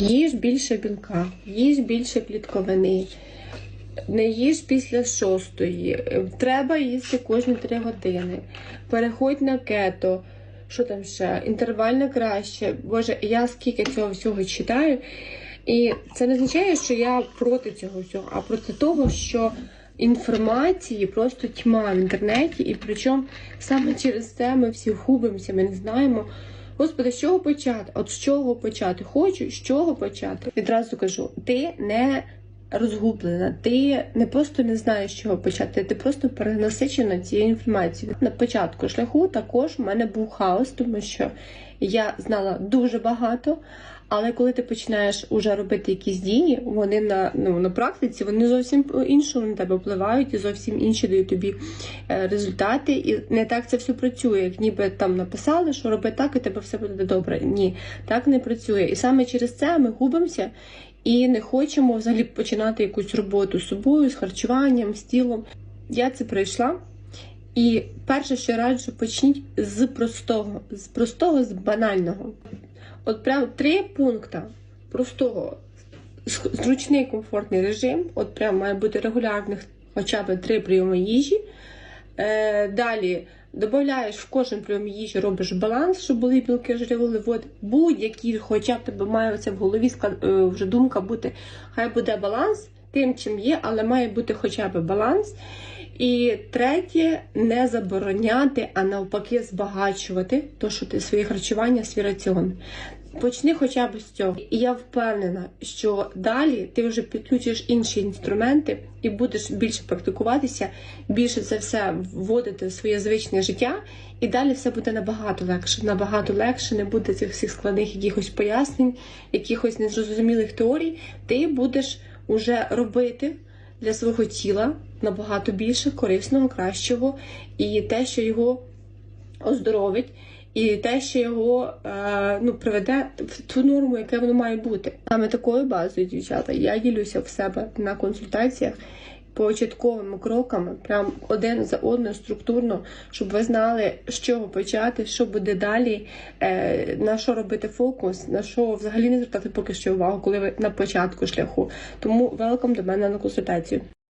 Їж більше білка, їж більше клітковини. Не їж після шостої. Треба їсти кожні три години. Переходь на кето. Що там ще? Інтервальне краще. Боже, я скільки цього всього читаю. І це не означає, що я проти цього всього, а проти того, що інформації просто тьма в інтернеті, і причому саме через це ми всі губимося, ми не знаємо. Господи, з чого почати? От з чого почати? Хочу, з чого почати? Відразу кажу, ти не розгублена, ти не просто не знаєш, з чого почати, ти просто перенасичена цією інформацією. На початку шляху також в мене був хаос, тому що я знала дуже багато. Але коли ти починаєш уже робити якісь дії, вони на ну на практиці вони зовсім іншого на тебе впливають і зовсім інші дають тобі е, результати. І не так це все працює. Як ніби там написали, що роби так, і тебе все буде добре. Ні, так не працює. І саме через це ми губимося і не хочемо взагалі починати якусь роботу з собою, з харчуванням, з тілом. Я це пройшла. І перше, що раджу, почніть з простого, з простого, з банального. От прям три пункти простого. Зручний комфортний режим. От прям має бути регулярних хоча б три прийоми їжі. Е, далі додаєш в кожен прийом їжі, робиш баланс, щоб були білки, жири, вуглеводи. Будь-які, хоча б тебе має це в голові е, вже думка бути, хай буде баланс тим, чим є, але має бути хоча б баланс. І третє, не забороняти, а навпаки, збагачувати то, що ти своє харчування, свій раціон. Почни хоча б з цього. І я впевнена, що далі ти вже підключиш інші інструменти і будеш більше практикуватися, більше це все вводити в своє звичне життя, і далі все буде набагато легше. Набагато легше, не буде цих всіх складних якихось пояснень, якихось незрозумілих теорій. Ти будеш уже робити для свого тіла набагато більше корисного, кращого, і те, що його оздоровить, і те, що його е, ну, приведе в ту норму, яке воно має бути. Саме такою базою, дівчата, я ділюся в себе на консультаціях. Початковими кроками, прям один за одним структурно, щоб ви знали, з чого почати, що буде далі, е, на що робити фокус, на що взагалі не звертати поки що увагу, коли ви на початку шляху. Тому велком до мене на консультацію.